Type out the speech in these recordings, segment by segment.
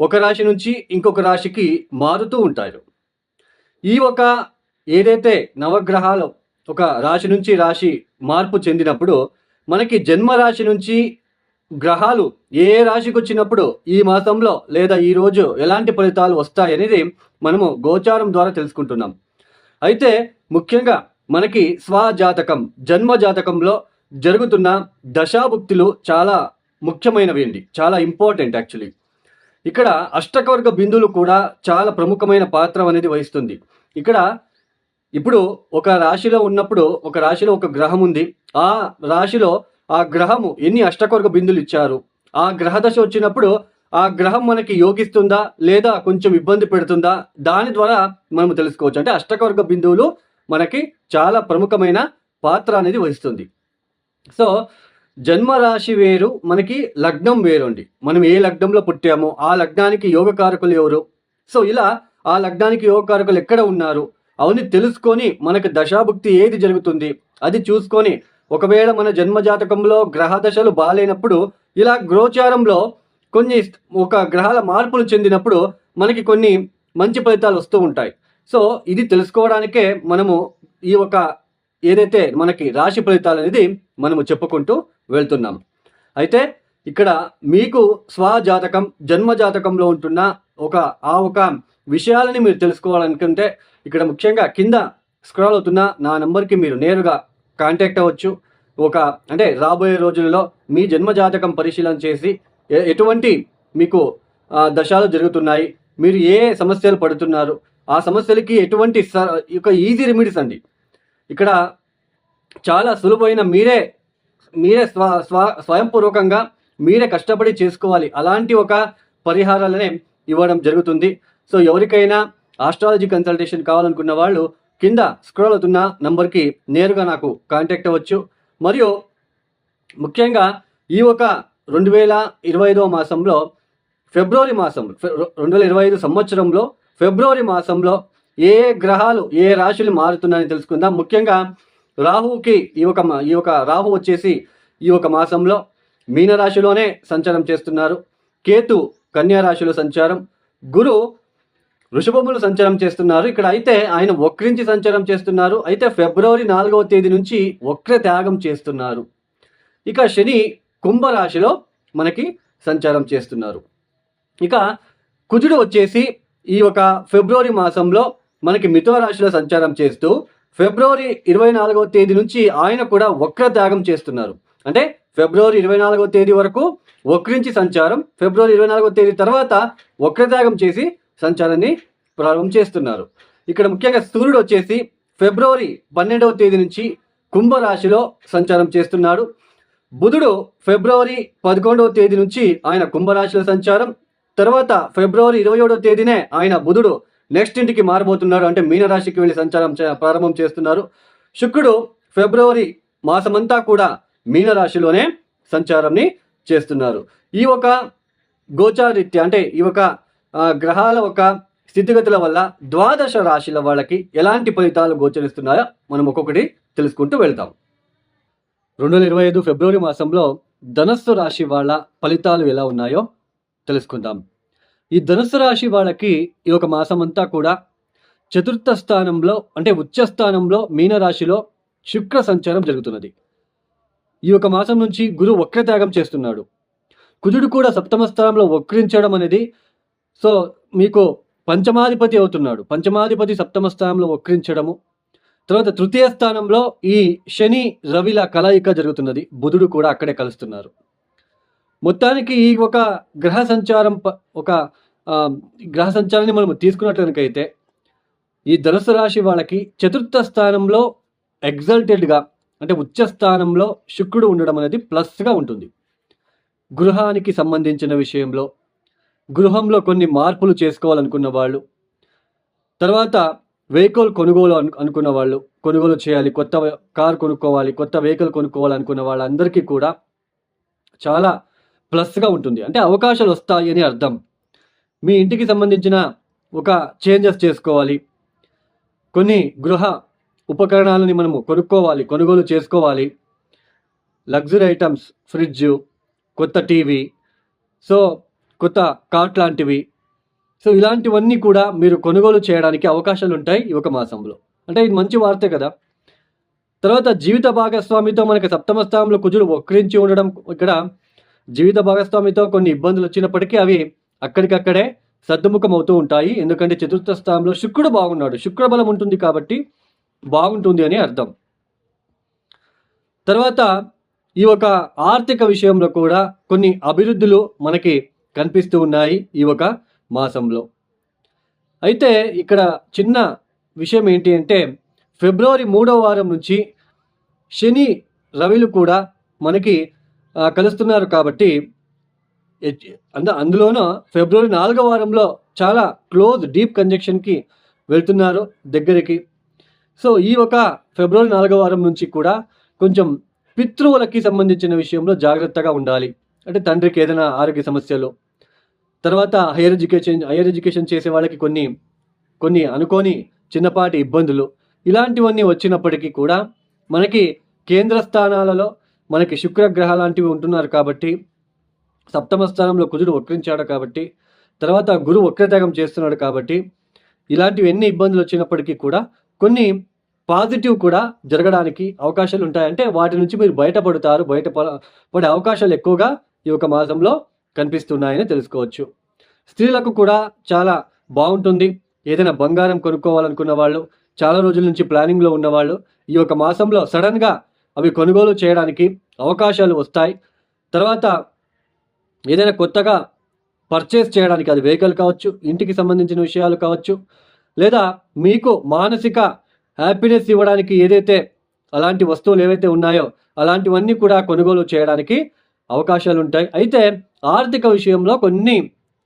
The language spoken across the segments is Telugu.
ఒక రాశి నుంచి ఇంకొక రాశికి మారుతూ ఉంటారు. ఈ ఒక ఏదైతే నవగ్రహాలు ఒక రాశి నుంచి రాశి మార్పు చెందినప్పుడు మనకి జన్మ రాశి నుంచి గ్రహాలు ఏ రాశికి వచ్చినప్పుడు ఈ మాసంలో లేదా ఈ రోజు ఎలాంటి ఫలితాలు వస్తాయనేది మనము గోచారం ద్వారా తెలుసుకుంటున్నాం. అయితే ముఖ్యంగా మనకి స్వజాతకం జన్మ జాతకంలో జరుగుతున్న దశాభుక్తులు చాలా ముఖ్యమైనవి అండి. చాలా ఇంపార్టెంట్ యాక్చువల్లీ. ఇక్కడ అష్టకవర్గ బిందువులు కూడా చాలా ప్రముఖమైన పాత్ర అనేది వహిస్తుంది. ఇక్కడ ఇప్పుడు ఒక రాశిలో ఉన్నప్పుడు ఒక రాశిలో ఒక గ్రహం ఉంది. ఆ రాశిలో ఆ గ్రహము ఎన్ని అష్టకవర్గ బిందులు ఇచ్చారు? ఆ గ్రహ దశ వచ్చినప్పుడు ఆ గ్రహం మనకి యోగిస్తుందా? లేదా కొంచెం ఇబ్బంది పెడుతుందా? దాని ద్వారా మనం తెలుసుకోవచ్చు. అంటే అష్టకవర్గ బిందువులు మనకి చాలా ప్రముఖమైన పాత్ర అనేది వహిస్తుంది. సో జన్మ రాశి వేరు మనకి లగ్నం వేరు అండి మనం ఏ లగ్నంలో పుట్టామో ఆ లగ్నానికి యోగకారకులు ఎవరు? సో ఇలా ఆ లగ్నానికి యోగకారకులు ఎక్కడ ఉన్నారు? అవన్నీ తెలుసుకొని మనకు దశాభుక్తి ఏది జరుగుతుంది? అది చూసుకొని ఒకవేళ మన జన్మ జాతకంలో గ్రహ దశలు బాగాలేనప్పుడు ఇలా గోచారంలో కొన్ని ఒక గ్రహాల మార్పులు చెందినప్పుడు మనకి కొన్ని మంచి ఫలితాలు వస్తూ ఉంటాయి. సో ఇది తెలుసుకోవడానికే మనము ఈ ఒక ఏదైతే మనకి రాశి ఫలితాలు అనేది మనము చెప్పుకుంటూ వెళ్తున్నాం. అయితే ఇక్కడ మీకు స్వజాతకం జన్మ జాతకంలో ఉంటున్న ఒక ఆ ఒక విషయాలని మీరు తెలుసుకోవాలనుకుంటే ఇక్కడ ముఖ్యంగా కింద స్క్రాల్ అవుతున్న నా నెంబర్కి మీరు నేరుగా కాంటాక్ట్ అవ్వచ్చు. ఒక అంటే రాబోయే రోజులలో మీ జన్మ జాతకం పరిశీలన చేసి ఎటువంటి మీకు దశలు దశాలు జరుగుతున్నాయి మీరు ఏ సమస్యలు పడుతున్నారు ఆ సమస్యలకి ఎటువంటి స ఒక ఈజీ రెమెడీస్ అండి. ఇక్కడ చాలా సులువైన మీరే మీరే స్వ స్వ స్వయంపూర్వకంగా మీరే కష్టపడి చేసుకోవాలి. అలాంటి ఒక పరిహారాలనే ఇవ్వడం జరుగుతుంది. సో ఎవరికైనా ఆస్ట్రాలజీ కన్సల్టేషన్ కావాలనుకున్న వాళ్ళు కింద స్క్రోల్ అవుతున్న నంబర్కి నేరుగా నాకు కాంటాక్ట్ అవ్వచ్చు. మరియు ముఖ్యంగా ఈ ఒక రెండు వేల ఇరవై ఐదవ మాసంలో ఫిబ్రవరి మాసం రెండు వేల ఇరవై ఐదు సంవత్సరంలో ఫిబ్రవరి మాసంలో ఏ గ్రహాలు ఏ రాశులు మారుతున్నాయని తెలుసుకుందాం. ముఖ్యంగా రాహుకి ఈ ఒక ఈ ఒక రాహు వచ్చేసి ఈ ఒక మాసంలో మీనరాశిలోనే సంచారం చేస్తున్నారు. కేతు కన్యారాశిలో సంచారం. గురు వృషభములు సంచారం చేస్తున్నారు. ఇక్కడ అయితే ఆయన వక్రించి సంచారం చేస్తున్నారు. అయితే ఫిబ్రవరి నాలుగవ తేదీ నుంచి వక్ర త్యాగం చేస్తున్నారు. ఇక శని కుంభరాశిలో మనకి సంచారం చేస్తున్నారు. ఇక కుజుడు వచ్చేసి ఈ ఒక ఫిబ్రవరి మాసంలో మనకి మిథున రాశిలో సంచారం చేస్తూ ఫిబ్రవరి ఇరవై నాలుగవ తేదీ నుంచి ఆయన కూడా వక్ర త్యాగం చేస్తున్నారు. అంటే ఫిబ్రవరి ఇరవై నాలుగవ తేదీ వరకు వక్రించి సంచారం ఫిబ్రవరి ఇరవై నాలుగవ తేదీ తర్వాత వక్రత్యాగం చేసి సంచారాన్ని ప్రారంభం చేస్తున్నారు. ఇక్కడ ముఖ్యంగా సూర్యుడు వచ్చేసి ఫిబ్రవరి పన్నెండవ తేదీ నుంచి కుంభరాశిలో సంచారం చేస్తున్నాడు. బుధుడు ఫిబ్రవరి పదకొండవ తేదీ నుంచి ఆయన కుంభరాశిలో సంచారం తర్వాత ఫిబ్రవరి ఇరవై ఏడవ తేదీనే ఆయన బుధుడు నెక్స్ట్ ఇంటికి మారబోతున్నారు. అంటే మీనరాశికి వెళ్ళి సంచారం ప్రారంభం చేస్తున్నారు. శుక్రుడు ఫిబ్రవరి మాసమంతా కూడా మీనరాశిలోనే సంచారంని చేస్తున్నారు. ఈ ఒక గోచారిత్య అంటే ఈ ఒక గ్రహాల ఒక స్థితిగతుల వల్ల ద్వాదశ రాశిల వాళ్ళకి ఎలాంటి ఫలితాలు గోచరిస్తున్నాయో మనం ఒక్కొక్కటి తెలుసుకుంటూ వెళ్తాం. రెండు వేల ఇరవై ఐదు ఫిబ్రవరి మాసంలో ధనస్సు రాశి వాళ్ళ ఫలితాలు ఎలా ఉన్నాయో తెలుసుకుందాం. ఈ ధనుసు రాశి వాళ్ళకి ఈ ఒక మాసం అంతా కూడా చతుర్థ స్థానంలో అంటే ఉచ్చ స్థానంలో మీనరాశిలో శుక్ర సంచారం జరుగుతున్నది. ఈ ఒక మాసం నుంచి గురు వక్రత్యాగం చేస్తున్నాడు. కుజుడు కూడా సప్తమ స్థానంలో వక్రించడం అనేది సో మీకు పంచమాధిపతి అవుతున్నాడు. పంచమాధిపతి సప్తమ స్థానంలో వక్రించడము. తర్వాత తృతీయ స్థానంలో ఈ శని రవిల కలయిక జరుగుతున్నది. బుధుడు కూడా అక్కడే కలుస్తున్నారు. మొత్తానికి ఈ ఒక గ్రహ సంచారం ప- ఒక గ్రహ సంచారాన్ని మనం తీసుకున్నట్లనకైతే ఈ ధనుసు రాశి వాళ్ళకి చతుర్థ స్థానంలో ఎగ్జల్టెడ్గా అంటే ఉచ్చ స్థానంలో శుక్రుడు ఉండడం అనేది ప్లస్గా ఉంటుంది. గృహానికి సంబంధించిన విషయంలో గృహంలో కొన్ని మార్పులు చేసుకోవాలనుకున్న వాళ్ళు తర్వాత వెహికల్ కొనుగోలు అను అనుకున్న వాళ్ళు కొనుగోలు చేయాలి కొత్త కార్ కొనుక్కోవాలి కొత్త వెహికల్ కొనుక్కోవాలనుకున్న వాళ్ళందరికీ కూడా చాలా ప్లస్గా ఉంటుంది. అంటే అవకాశాలు వస్తాయి అని అర్థం. మీ ఇంటికి సంబంధించిన ఒక చేంజెస్ చేసుకోవాలి. కొన్ని గృహ ఉపకరణాలని మనము కొనుక్కోవాలి కొనుగోలు చేసుకోవాలి. లగ్జరీ ఐటమ్స్ ఫ్రిడ్జ్ కొత్త టీవీ సో కొత్త కార్ట్ లాంటివి. సో ఇలాంటివన్నీ కూడా మీరు కొనుగోలు చేయడానికి అవకాశాలు ఉంటాయి ఈ ఒక మాసంలో. అంటే ఇది మంచి వార్తే కదా. తర్వాత జీవిత భాగస్వామితో మనకి సప్తమ స్థానంలో కుజుడు వక్రించి ఉండడం ఇక్కడ జీవిత భాగస్వామితో కొన్ని ఇబ్బందులు వచ్చినప్పటికీ అవి అక్కడికక్కడే సర్దుముఖమవుతూ ఉంటాయి. ఎందుకంటే చతుర్థ స్థానంలో శుక్రుడు బాగున్నాడు. శుక్ర బలం ఉంటుంది కాబట్టి బాగుంటుంది అని అర్థం. తర్వాత ఈ ఒక ఆర్థిక విషయంలో కూడా కొన్ని అభివృద్ధులు మనకి కనిపిస్తూ ఉన్నాయి ఈ ఒక మాసంలో. అయితే ఇక్కడ చిన్న విషయం ఏంటి అంటే ఫిబ్రవరి మూడవ వారం నుంచి శని రవిలు కూడా మనకి కలుస్తున్నారు కాబట్టి అంద అందులోనూ ఫిబ్రవరి నాలుగో వారంలో చాలా క్లోజ్ డీప్ కంజక్షన్కి వెళ్తున్నారు దగ్గరికి. సో ఈ ఒక ఫిబ్రవరి నాలుగో వారం నుంచి కూడా కొంచెం పితృవులకి సంబంధించిన విషయంలో జాగ్రత్తగా ఉండాలి. అంటే తండ్రికి ఏదైనా ఆరోగ్య సమస్యలు. తర్వాత హైయర్ ఎడ్యుకేషన్ హైయర్ ఎడ్యుకేషన్ చేసే వాళ్ళకి కొన్ని కొన్ని అనుకోని చిన్నపాటి ఇబ్బందులు. ఇలాంటివన్నీ వచ్చినప్పటికీ కూడా మనకి కేంద్ర స్థానాలలో మనకి శుక్రగ్రహ లాంటివి ఉంటున్నారు కాబట్టి సప్తమ స్థానంలో కుజుడు వక్రించాడు కాబట్టి తర్వాత గురువు వక్రత్యాగం చేస్తున్నాడు కాబట్టి ఇలాంటివి ఎన్ని ఇబ్బందులు వచ్చినప్పటికీ కూడా కొన్ని పాజిటివ్ కూడా జరగడానికి అవకాశాలు ఉంటాయంటే వాటి నుంచి మీరు బయటపడతారు బయట పడే అవకాశాలు ఎక్కువగా ఈ యొక్క మాసంలో కనిపిస్తున్నాయని తెలుసుకోవచ్చు. స్త్రీలకు కూడా చాలా బాగుంటుంది. ఏదైనా బంగారం కొనుక్కోవాలనుకున్న వాళ్ళు చాలా రోజుల నుంచి ప్లానింగ్లో ఉన్నవాళ్ళు ఈ యొక్క మాసంలో సడన్గా అవి కొనుగోలు చేయడానికి అవకాశాలు వస్తాయి. తర్వాత ఏదైనా కొత్తగా పర్చేస్ చేయడానికి అది వెహికల్ కావచ్చు ఇంటికి సంబంధించిన విషయాలు కావచ్చు లేదా మీకు మానసిక హ్యాపీనెస్ ఇవ్వడానికి ఏదైతే అలాంటి వస్తువులు ఏవైతే ఉన్నాయో అలాంటివన్నీ కూడా కొనుగోలు చేయడానికి అవకాశాలు ఉంటాయి. అయితే ఆర్థిక విషయంలో కొన్ని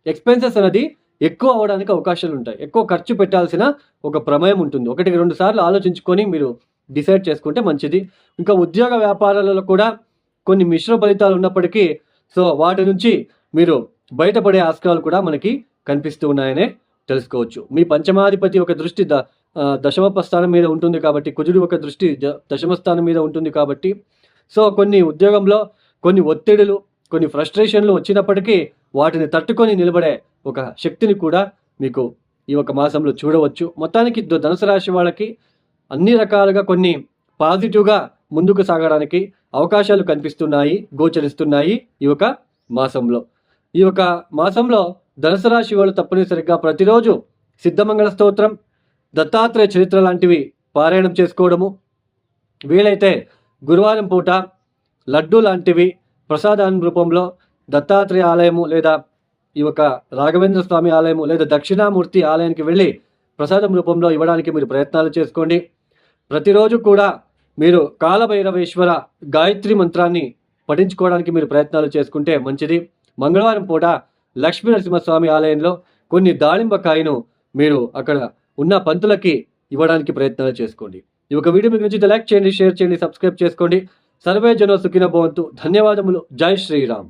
ఎక్స్పెన్సెస్ అనేది ఎక్కువ అవడానికి అవకాశాలు ఉంటాయి. ఎక్కువ ఖర్చు పెట్టాల్సిన ఒక ప్రమేయం ఉంటుంది. ఒకటికి రెండు సార్లు ఆలోచించుకొని మీరు డిసైడ్ చేసుకుంటే మంచిది. ఇంకా ఉద్యోగ వ్యాపారాలలో కూడా కొన్ని మిశ్ర ఫలితాలు ఉన్నప్పటికీ సో వాటి నుంచి మీరు బయటపడే ఆస్కారాలు కూడా మనకి కనిపిస్తూ ఉన్నాయనే తెలుసుకోవచ్చు. మీ పంచమాధిపతి ఒక దృష్టి ద దశమ స్థానం మీద ఉంటుంది కాబట్టి కుజుడు ఒక దృష్టి దశమ స్థానం మీద ఉంటుంది కాబట్టి సో కొన్ని ఉద్యోగంలో కొన్ని ఒత్తిడులు కొన్ని ఫ్రస్ట్రేషన్లు వచ్చినప్పటికీ వాటిని తట్టుకొని నిలబడే ఒక శక్తిని కూడా మీకు ఈ ఒక మాసంలో చూడవచ్చు. మొత్తానికి ధనుసు రాశి వాళ్ళకి అన్ని రకాలుగా కొన్ని పాజిటివ్గా ముందుకు సాగడానికి అవకాశాలు కనిపిస్తున్నాయి గోచరిస్తున్నాయి ఈ ఒక మాసంలో. ఈ యొక్క మాసంలో ధనుసు రాశి వాళ్ళు తప్పనిసరిగా ప్రతిరోజు సిద్ధమంగళ స్తోత్రం దత్తాత్రేయ చరిత్ర లాంటివి పారాయణం చేసుకోవడము వీలైతే గురువారం పూట లడ్డు లాంటివి ప్రసాదాన్ని రూపంలో దత్తాత్రేయ ఆలయము లేదా ఈ యొక్క రాఘవేంద్ర స్వామి ఆలయము లేదా దక్షిణామూర్తి ఆలయానికి వెళ్ళి ప్రసాదం రూపంలో ఇవ్వడానికి మీరు ప్రయత్నాలు చేసుకోండి. ప్రతిరోజు కూడా మీరు కాలభైరవేశ్వర గాయత్రి మంత్రాన్ని పఠించుకోవడానికి మీరు ప్రయత్నాలు చేసుకుంటే మంచిది. మంగళవారం పూట లక్ష్మీ నరసింహస్వామి ఆలయంలో కొన్ని దాళింబకాయను మీరు అక్కడ ఉన్న పంతులకి ఇవ్వడానికి ప్రయత్నాలు చేసుకోండి. ఈ ఒక వీడియో మీకు నచ్చితే లైక్ చేయండి షేర్ చేయండి సబ్స్క్రైబ్ చేసుకోండి. సర్వే జనో సుఖిన భవంతు. ధన్యవాదములు. జై శ్రీరామ్.